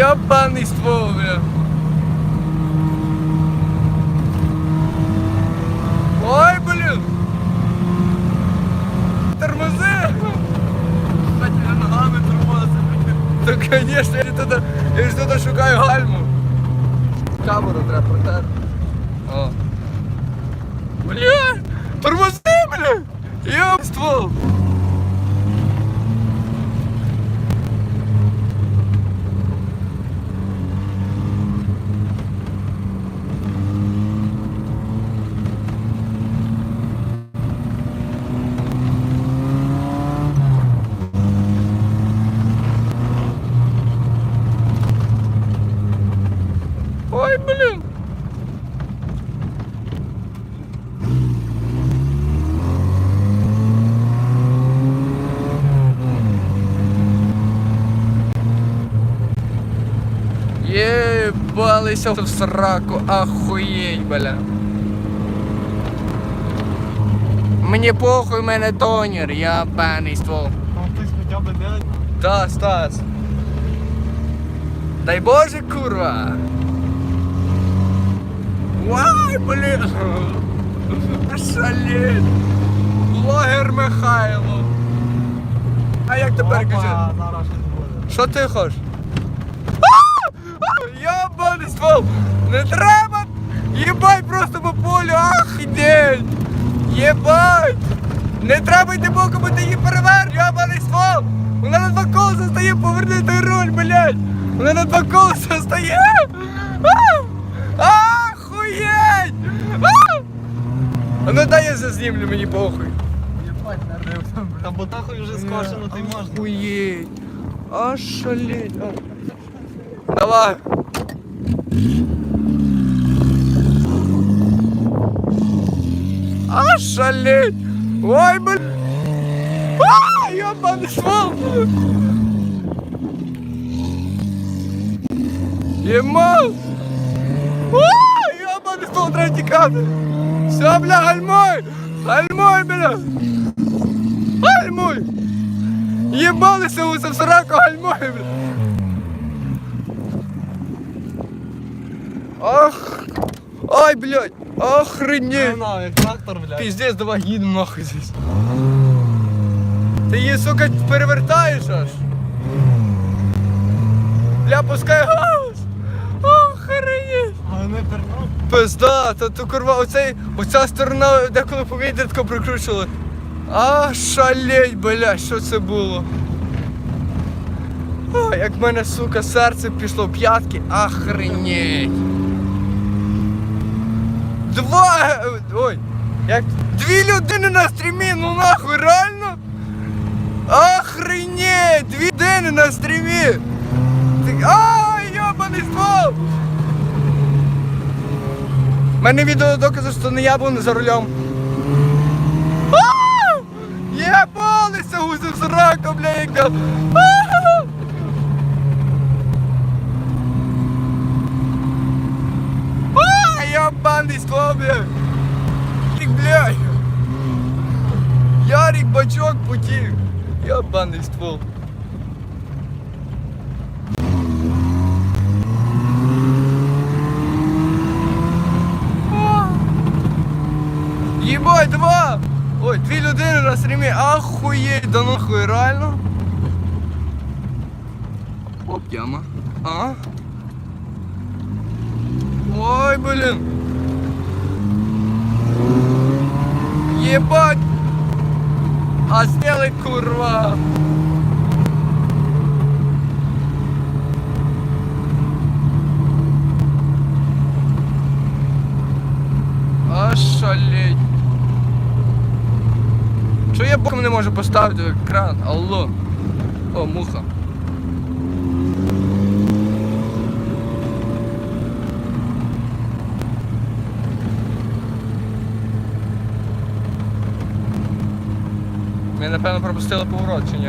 Єбаний ствол, бля. Ой, блін. Тормози. Кстати, я ногами тормозив. То, конечно, я ж тут, я ж тут шукаю гальму. Камеру треба протерти. О. Бля! Тормози, бля! Йоп, ствол! Ой, блин! Ебалися в сраку, охуєть, бля. Мені похуй, мене тонер, я баний ствол. Хоча б. Да, Стас. Дай Боже, курва. Вай, блін. Шалеть. Блогер Михайло. А як тепер буде. Що ти хочеш? Ствол! Не треба! Єбать просто по полю! Ахідень! Єбать! Не треба йти боком, бо ти її перевер! Йобаний ствол! Вона на два колеса стає, поверни той руль, блядь! Вона на два колеса стає! Ахуєть! А! Ну дай я зазнімлю, мені похуй. Єбать, нарив там. Та бо нахуй вже скошено, ти можна. Охуеть. Ошалеть. А. Давай. Ошалеть. Ой, блин. А, ебаный ствол. Ему. А, ебаный ствол, треба тікати. Все, бля, гальмой. Гальмой, бля. Гальмой. Єбалися усе в сраку гальмою, бля. Ах. Ай, блядь. Охренеть. Як трактор, блядь. Пиздец, давай їдемо нахуй здесь. Ти її, сука, перевертаєш аж. Бля, пускай газ. Охренеть. Але не пернув. Пизда, та то курва, оцей, оця сторона деколи повітря тако прикручували. А, шалеть, бля, що це було? А, як в мене, сука, серце пішло в п'ятки, охренеть. Два. Ой, як дві людини на стрімі, ну нахуй, реально? Охренеть! Дві людини на стрімі! Ти... А, йобаний ствол! Мене відео докази, що не я був за рулем. Єбалися гуси в сраку, бля, яка. А! А, Єбаний бля. Ярик, бачок путів. Єбаний ствол. Єбать, два! Ой, дві людини на стрімі, ахуєть, да нахуй, реально? Оп, яма. А? Ой, блін. Єбать! А сделай курва! Ошалеть. Що я боком не можу поставити екран? Алло. О, муха. Ми напевно пропустили поворот, чи ні?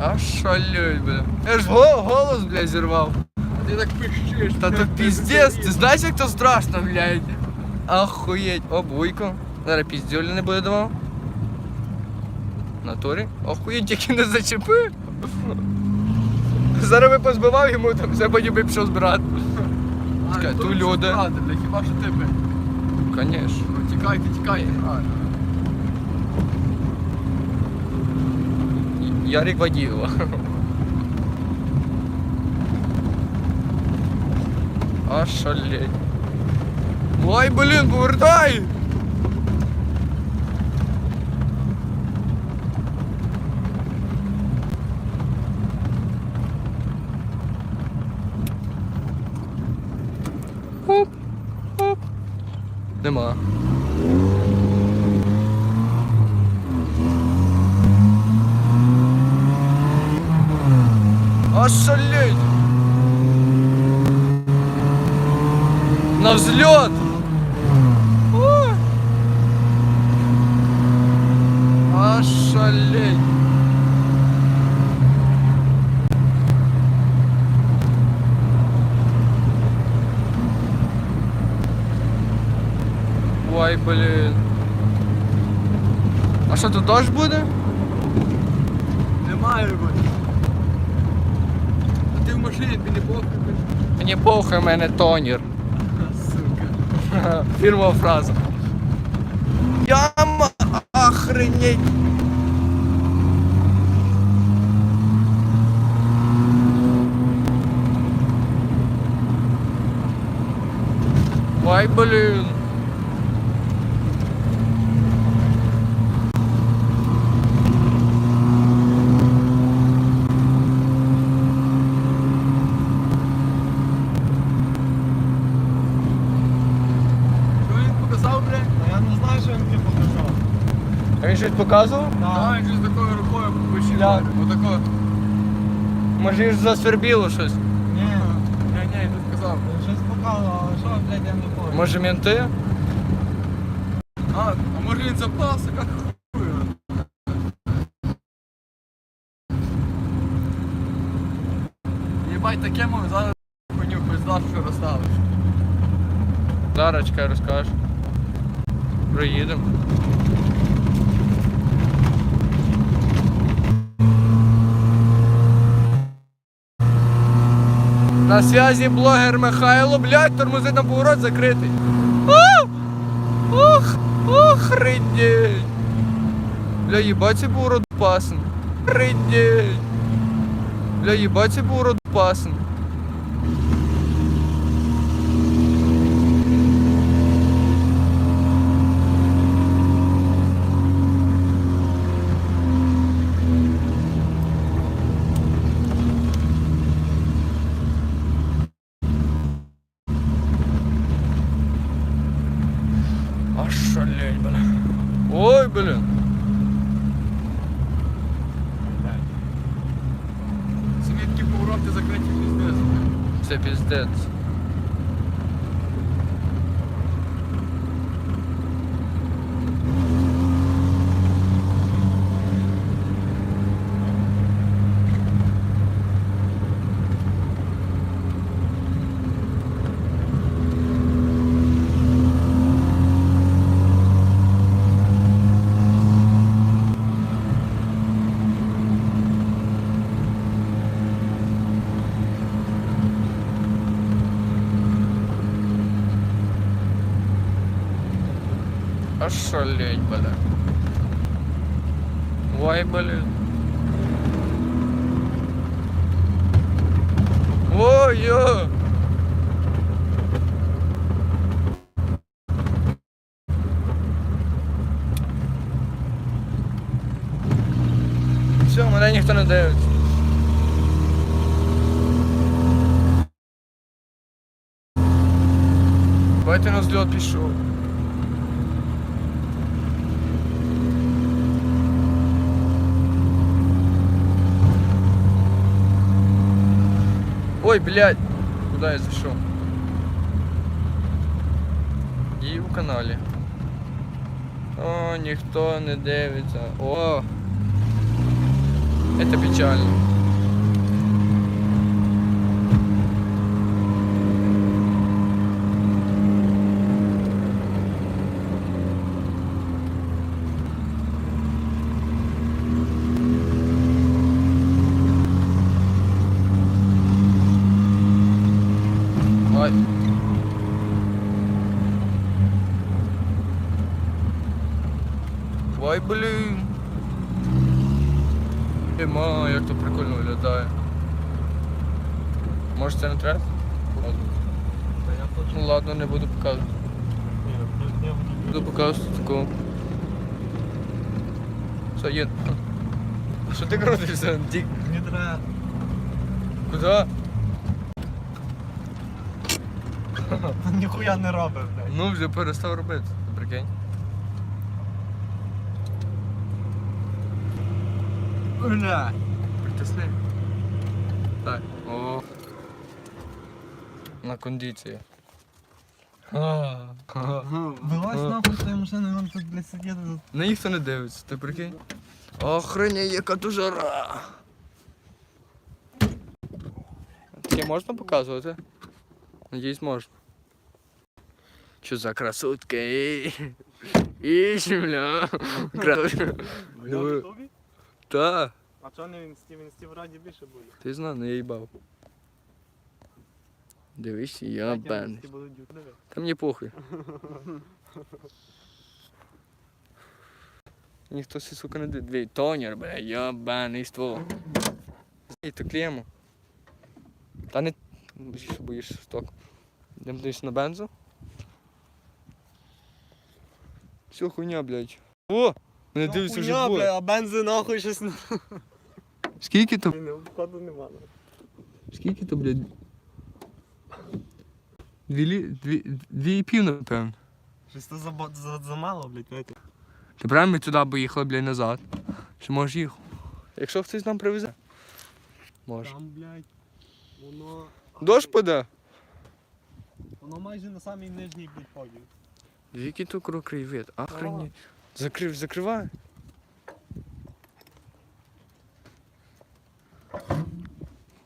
А шалюй, бля. Я ж го- голос, блядь, зірвав. А ти так пищиш. Та то піздець, ти знаєш, як то страшно, блядь? Охуєть. О, буйко. Зараз піздюлі не буде давав. Натурі? Охуєть, який не зачепив. Зараз би позбивав йому, там все потім би пішов збирати. Чекай, ту люди. Бля, хіба що ти би? Конечно. Ну, тікайте, тікайте. Ярик Вадієва. Ошалеть. Ой, блін, повертай! Нема. Ошалеть! На взлет! Ой, блин. А що тут дощ буде? Немає бути. А ти в машині, тобі не похуй. Мені похуй, у мене тонір. Сука. Фірмова фраза. Яма охренеть. Ой, блин. Що він показав, блядь? Я не знаю, що він тобі показав. А він щось показував? Так, він щось такою рукою вищив. Як? Отако. Може ж засвербіло щось. Ні, Ні, ні, він сказав. щось показував, але що, блядь, я не пам'ятаю. Може менти? А, а може він запався, як хуй. Єбать, таке мов зараз хуйню пизда, що розставиш. Зараз чекай, розкажеш. Проїдемо. На зв'язі блогер Михайло, блядь, тормози на поворот закритий. Ох, охренеть. Бля, їбать, цей поворот пасен. Охренеть. Бля, їбать, цей поворот пасен. Ошалеть, бля. Ой, блин. Самі такі повороти закриті піздець. Це Ошалеть, бля. Ой, блин. Ой, ё. Все, мене ніхто не дивиться. Давайте на зльот пішов. Ой, блядь, куда я зашел? І у каналі. О, ніхто не дивиться. О! Это печально. Ладно, не буду показувати. Буду- показувати таку. Все, є. Що ти крутишся? Дік. Мені треба. Куди? Та Ніхуя не робить, блядь. Ну, вже перестав робити, прикинь. Бля. Притисни. Так. О. На кондиції. Вилазь нахуй тої машини, нам тут, блядь, сидіти. На ніхто не дивиться, ти прикинь? Охренеть, яка тут жара. Таке можна показувати? Надіюсь, можна. Що за красотки? І земля. Красотка. Диви. Та, А чого не в інсті? В інсті раді більше буде. ти знав, не їбав. Дивись, я будуть. Та мені похуй. Ніхто си, сука, не дивить. Тонер, бля, ябаний ствол. І то кліємо. Та не. Що боїшся сток. Йдемо десь на бензу. Все хуйня, блядь. О! Мене дивиться вже Хуйня, бля, а бензи нахуй щось не... Скільки то? Не, входу нема. Скільки то, блядь? Дві, лі... дві, дві і пів, напевно. Щось то забо- за- замало, блядь, знаєте. Ти правильно ми туди поїхали, блядь, назад. Чи можеш їхати? Якщо хтось нам привезе. Може. Там, блядь, воно... Дощ паде. Воно майже на самій нижній, блядь, ході. Який тут краєвид. Охренеть. Закрив, закривай.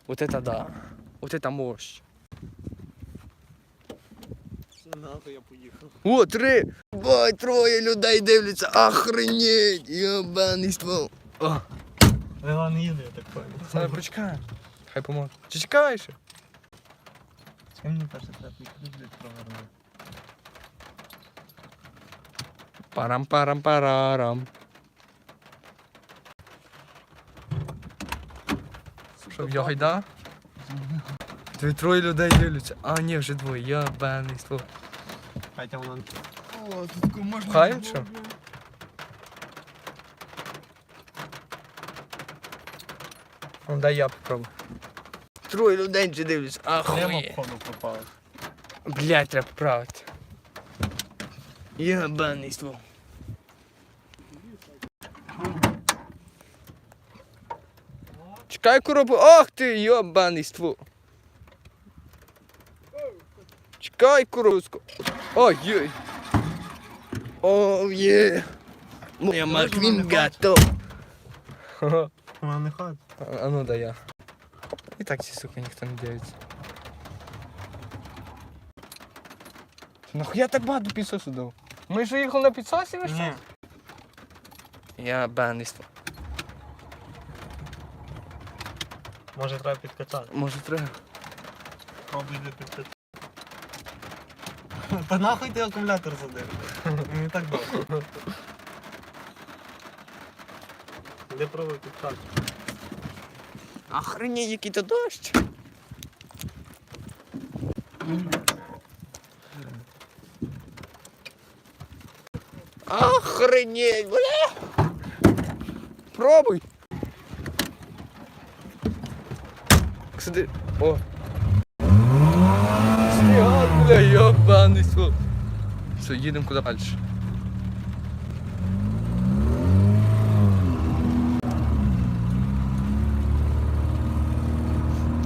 Вот это да. Вот это мощь. Нахуй я поїхав. О, три! Бай, троє людей дивляться. Охренеть! Єбаний ствол. О, Вела не їде, я так понял. Саме почекаємо. Хай поможе. Чи чекаєш? Чекай, мені перше треба підходити, провернути. Парам-парам-парарам. Що, в гайда? Дві троє людей дивляться. А, ні, вже двоє. Єбаний ствол. Хотя воно... О, тут можна. Пхаємо, було. Ну, дай я попробую. Троє людей вже дивляться. Прямо Ахує. в ходу попало. Блять, треба поправити. Єбаний ствол. Чекай коробу. Ах ти, йобаний ствол. Чекай коробку. Ой, ой. О, є. Моя Маквін готов. Вона не ходить. А, ну да я. І так ці сука ніхто не дивиться. Нахуя так багато підсосу дав? Ми ж їхали на підсосі весь час? Я баниство. Може треба підкачати. Може треба. Пробуй де підкачати. Та нахуй ти акумулятор задив. Не так довго. Де пробуй підкачати? Охренеть, який то дощ. Охренеть, бля. Пробуй. Кстати, о. Бля, ёбаный ствол. Все, їдемо куди далі.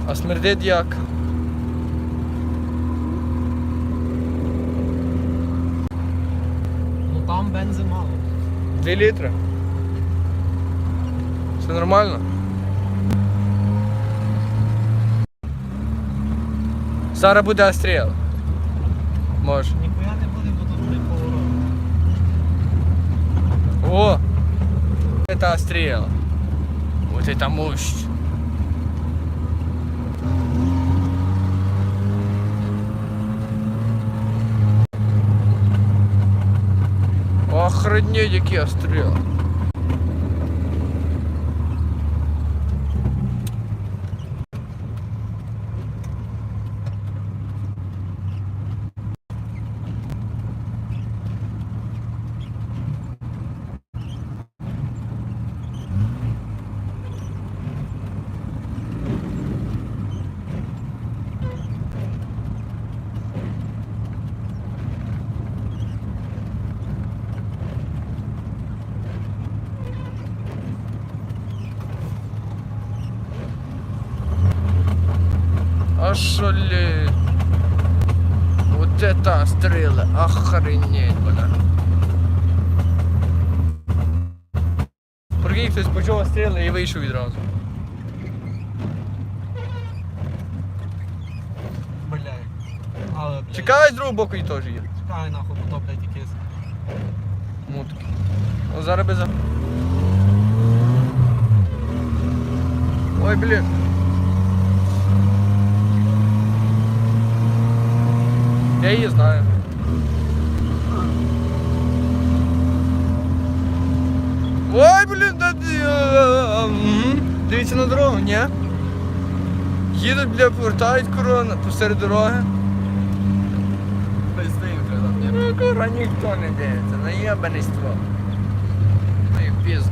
А смердить як? Ну там бензи мало. Дві літри. Все нормально? Зараз буде остріл. Може. Ніхуя не буде, бо тут поворот. О! Це стріла. Ось це мощь. Охренеть, які остріли. Ошалеть. Вот это стрелы, охренеть, бля. Прикинь, хтось почув стріли і вийшов відразу. Блядь. Але, блядь. Чекай з другого боку і теж є. Чекай нахуй, бо то, блядь, якийсь. Мутки. О, зараз би за. Ой, блін. Я її знаю. Ой, блін, да е. Дивіться на дорогу, ні? Їдуть, бля, повертають корона посеред дороги. Вже там, ні? Ну, кура, ніхто не дивиться, наєбаний ствол.